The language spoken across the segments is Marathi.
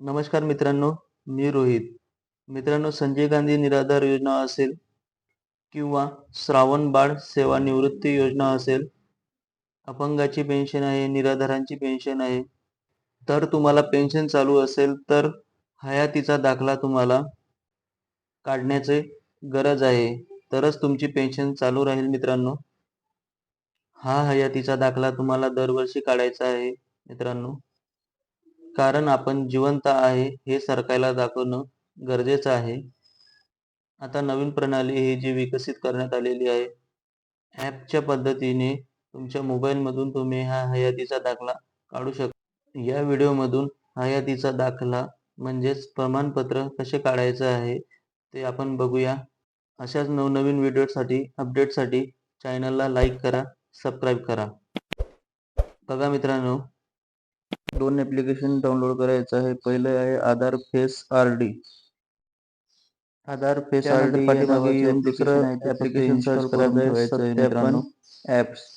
नमस्कार मित्रांनो मी रोहित. मित्रांनो संजय गांधी निराधार योजना असेल किंवा श्रावण बाळ सेवानिवृत्ती योजना असेल अपंगाची पेन्शन आहे निराधारांची पेन्शन आहे तर तुम्हाला पेन्शन चालू असेल तर हयातीचा दाखला तुम्हाला काढण्याचे गरज आहे. तरच तुमची पेन्शन चालू राहील मित्रांनो. हा हयातीचा दाखला तुम्हाला दरवर्षी काढायचा आहे मित्रांनो. कारण आपण जिवंत आहे हे सरकारला दाखवणं गरजेचं आहे. आता नवीन प्रणाली ही जी विकसित करण्यात आलेली आहे ॲपच्या पद्धतीने तुमच्या मोबाईलमधून तुम्ही हा हयातीचा दाखला काढू शकता या व्हिडिओमधून हयातीचा दाखला म्हणजेच प्रमाणपत्र कसे काढायचं आहे ते आपण बघूया. अशाच नवनवीन व्हिडिओसाठी अपडेटसाठी चॅनलला लाईक करा सबस्क्राईब करा. बघा मित्रांनो दोन ॲप्लिकेशन डाउनलोड करायचं आहे. पहिलं आहे Aadhaar face R D. Aadhaar face R D दुसरं ॲप्लिकेशन सर्च करायचं आहे. सत्यापन ॲप्स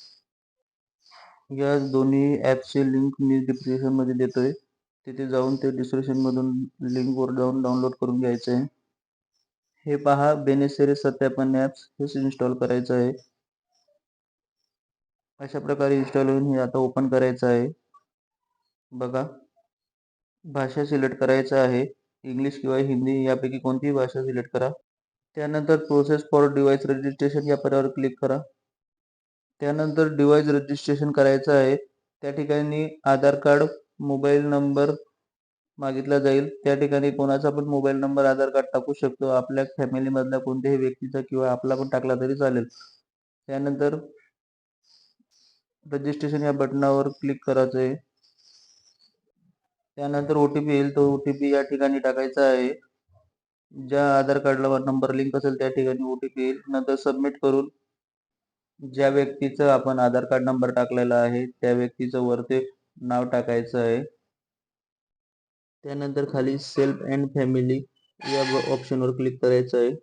या दोन्ही ॲपची लिंक मी डिस्क्रिप्शनमध्ये देतोय. तिथे जाऊन ते डिस्क्रिप्शन मधून लिंक वर जाऊन डाउनलोड करून घ्यायचं आहे. हे पहा बेनेसरी सत्यापन ॲप्स हेच इन्स्टॉल करायचं आहे. अशा प्रकारे इन्स्टॉल होऊन हे आता ओपन करायचं आहे. बघा. भाषा सिलेक्ट करायचं आहे. इंग्लिश किंवा हिंदी यापैकी कोणतीही भाषा सिलेक्ट करा. त्यानंतर प्रोसेस फॉर डिवाइस रजिस्ट्रेशन या पर्यावर क्लिक करा. त्यानंतर डिव्हाइस रजिस्ट्रेशन करायचं आहे. त्या ठिकाणी आधार कार्ड मोबाईल नंबर मागितला जाईल. त्या ठिकाणी कोणाचा पण मोबाईल नंबर आधार कार्ड टाकू शकतो. आपल्या फॅमिलीमधल्या कोणत्याही व्यक्तीचा किंवा आपला पण टाकला तरी चालेल. त्यानंतर रजिस्ट्रेशन या बटनावर क्लिक करायचं आहे त्यानंतर ओ टी पी येईल तो ओ टी पी या ठिकाणी टाकायचा आहे. ज्या आधार कार्डला नंबर लिंक असेल त्या ठिकाणी ओ टी पी येईल. नंतर सबमिट करून ज्या व्यक्तीचं आपण आधार कार्ड नंबर टाकलेला आहे त्या व्यक्तीचं वरती नाव टाकायचं आहे. त्यानंतर खाली सेल्फ अँड फॅमिली या ऑप्शनवर क्लिक करायचं आहे.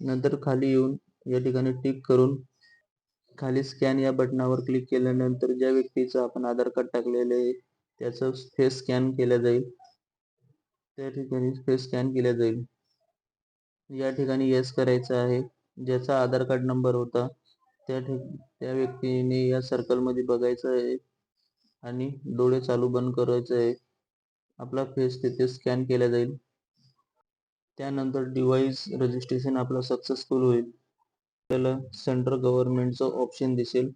नंतर खाली येऊन या ठिकाणी टिक करून खाली स्कॅन या बटनावर क्लिक केल्यानंतर ज्या व्यक्तीचं आपण आधार कार्ड टाकलेले आहे त्याचं फेस स्कॅन केलं जाईल. त्या ठिकाणी फेस स्कॅन केल्या जाईल. या ठिकाणी येस करायचं आहे. ज्याचा आधार कार्ड नंबर होता त्या ठिक त्या व्यक्तीने या सर्कलमध्ये बघायचं आहे आणि डोळे चालू बंद करायचं आहे. आपला फेस तिथे स्कॅन केला जाईल. त्यानंतर डिव्हाइस रजिस्ट्रेशन आपला सक्सेसफुल होईल. आपल्याला सेंट्रल गव्हर्नमेंटचं ऑप्शन दिसेल.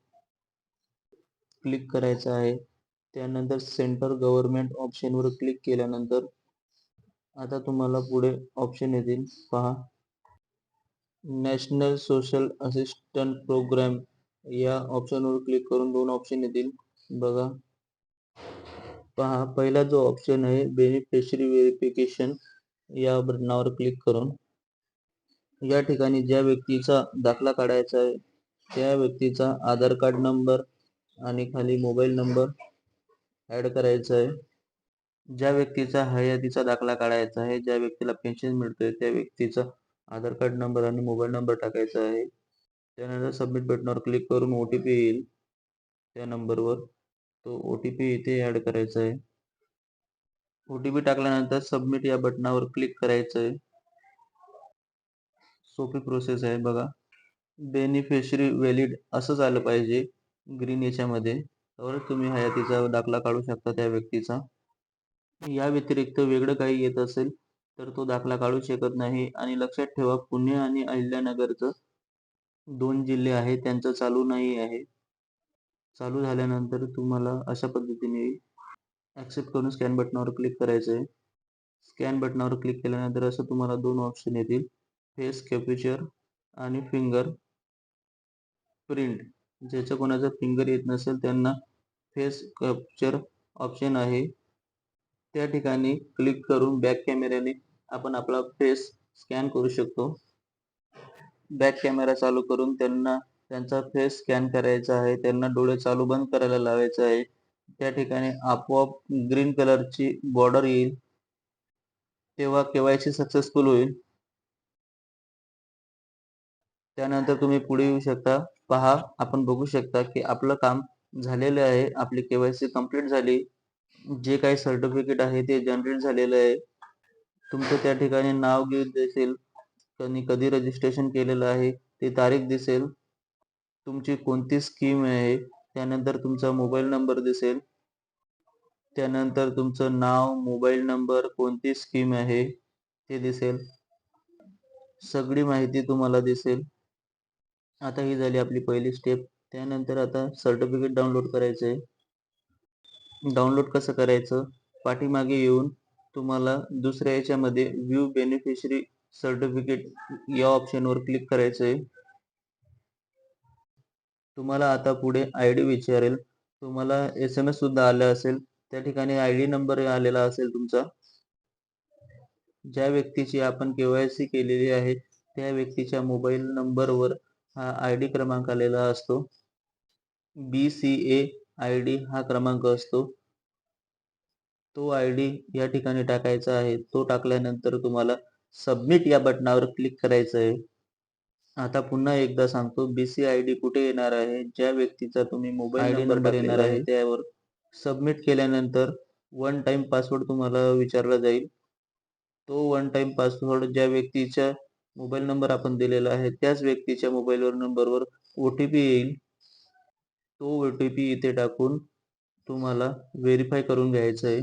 क्लिक करायचं आहे. त्यानंतर सेंट्रल गव्हर्नमेंट ऑप्शनवर क्लिक केल्यानंतर आता तुम्हाला पुढे ऑप्शन येतील. पहा. नॅशनल सोशल असिस्टंट प्रोग्राम या ऑप्शनवर क्लिक करून दोन ऑप्शन येतील. बघा. पहा. पहिला जो ऑप्शन आहे बेनिफिशरी व्हेरिफिकेशन या बटनावर क्लिक करून. या ठिकाणी ज्या व्यक्तीचा दाखला काढायचा आहे त्या व्यक्तीचा आधार कार्ड नंबर आणि खाली मोबाईल नंबर ऍड करायचा आहे. ज्या व्यक्तीचा हयातीचा दाखला काढायचा आहे ज्या व्यक्तीला पेन्शन मिळतोय त्या व्यक्तीचा आधार कार्ड नंबर आणि मोबाईल नंबर टाकायचा आहे. त्यानंतर सबमिट बटनावर क्लिक करून ओ टी पी येईल. त्या नंबरवर तो ओ टी पी इथे ऍड करायचा आहे. ओ टी पी टाकल्यानंतर सबमिट या बटनावर क्लिक करायचं आहे. सोपी प्रोसेस आहे. बघा. बेनिफिशरी व्हॅलिड असंच आलं पाहिजे. ग्रीन याच्यामध्ये. तर तुम्ही हयातीचा दाखला काढू शकता त्या व्यक्तीचा. या व्यतिरिक्त वेगळं काही येत असेल तर तो दाखला काढू शकत नाही. आणि लक्षात ठेवा पुणे आणि अहिल्यानगरचं दोन जिल्हे आहेत. त्यांचं चालू नाही आहे. चालू झाल्यानंतर तुम्हाला अशा पद्धतीने ॲक्सेप्ट करून स्कॅन बटनावर क्लिक करायचं आहे स्कॅन बटनावर क्लिक केल्यानंतर असं तुम्हाला दोन ऑप्शन येतील. फेस कॅप्चर आणि फिंगर प्रिंट ज्याचं कोणाचं फिंगर येत नसेल त्यांना फेस कॅप्चर ऑप्शन आहे. त्या ठिकाणी क्लिक करून बॅक कॅमेऱ्याने आपण आपला फेस स्कॅन करू शकतो. बॅक कॅमेरा चालू करून त्यांना त्यांचा फेस स्कॅन करायचा आहे. त्यांना डोळे चालू बंद करायला लावायचं आहे. त्या ठिकाणी आपोआप ग्रीन कलरची बॉर्डर येईल. तेव्हा केवायसी सक्सेसफुल होईल. त्यानंतर तुम्ही पुढे येऊ शकता. पहा आपण बघू शकता की आपलं काम झालेलं आहे. आपली केवायसी कंप्लीट झाली. जे काही सर्टिफिकेट आहे ते जनरेट झालेलं आहे. तुमचं त्या ठिकाणी नाव घेऊन दिसेल. त्यांनी कधी रजिस्ट्रेशन केलेलं आहे ती तारीख दिसेल. तुमची कोणती स्कीम आहे त्यानंतर तुमचा मोबाईल नंबर दिसेल. त्यानंतर तुमचं नाव मोबाईल नंबर कोणती स्कीम आहे ते दिसेल. सगळी माहिती तुम्हाला दिसेल. आता ही झाली आपली पहिली स्टेप त्यानंतर आता सर्टिफिकेट डाउनलोड करायचं आहे डाउनलोड कसं करायचं? पाठीमागे येऊन तुम्हाला दुसऱ्या याच्यामध्ये व्ह्यू बेनिफिशरी सर्टिफिकेट या ऑप्शनवर क्लिक करायचं आहे तुम्हाला आता पुढे आय डी विचारेल. तुम्हाला एस एम एस सुद्धा आला असेल. त्या ठिकाणी आय डी नंबर आलेला असेल तुमचा. ज्या व्यक्तीची आपण केवायसी केलेली आहे त्या व्यक्तीच्या मोबाईल नंबरवर हा आय डी क्रमांक आलेला असतो. B C A I D हा क्रमांक असतो. तो आय डी या ठिकाणी टाकायचा आहे. तो टाकल्यानंतर तुम्हाला सबमिट या बटनावर क्लिक करायचं आहे. आता पुन्हा एकदा सांगतो बीसी आय डी कुठे येणार आहे? ज्या व्यक्तीचा तुम्ही मोबाईल नंबर येणार आहे. त्यावर सबमिट केल्यानंतर वन टाइम पासवर्ड तुम्हाला विचारला जाईल. तो वन टाइम पासवर्ड ज्या व्यक्तीच्या मोबाईल नंबर आपण दिलेला आहे. त्याच व्यक्तीच्या मोबाईलवर नंबरवर ओ टी पी येईल. तो ओ टी पी इथे टाकून तुम्हाला व्हेरीफाय करून घ्यायचं आहे.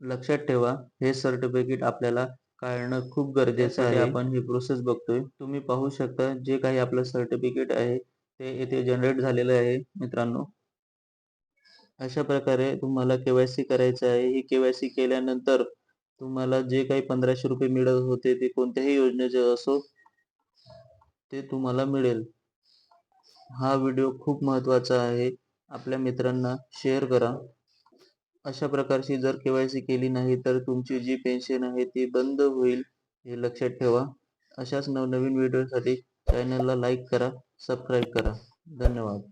लक्षात ठेवा हे सर्टिफिकेट आपल्याला काढणं खूप गरजेचं आहे. आपण ही प्रोसेस बघतोय. तुम्ही पाहू शकता जे काही आपलं सर्टिफिकेट आहे ते येथे जनरेट झालेलं आहे मित्रांनो. अशा प्रकारे तुम्हाला केवायसी करायचं आहे. ही केवायसी केल्यानंतर तुम्हाला जे काही पंधराशे रुपये मिळत होते ते कोणत्याही योजनेचे असो ते तुम्हाला मिळेल. हा व्हिडिओ खूप महत्त्वाचा आहे. आपल्या मित्रांना शेअर करा. अशा प्रकारची जर केवायसी केली नाही तर तुमची जी पेन्शन आहे ती बंद होईल हे लक्षात ठेवा. अशाच नवनवीन व्हिडिओसाठी चॅनलला लाईक करा सबस्क्राईब करा. धन्यवाद.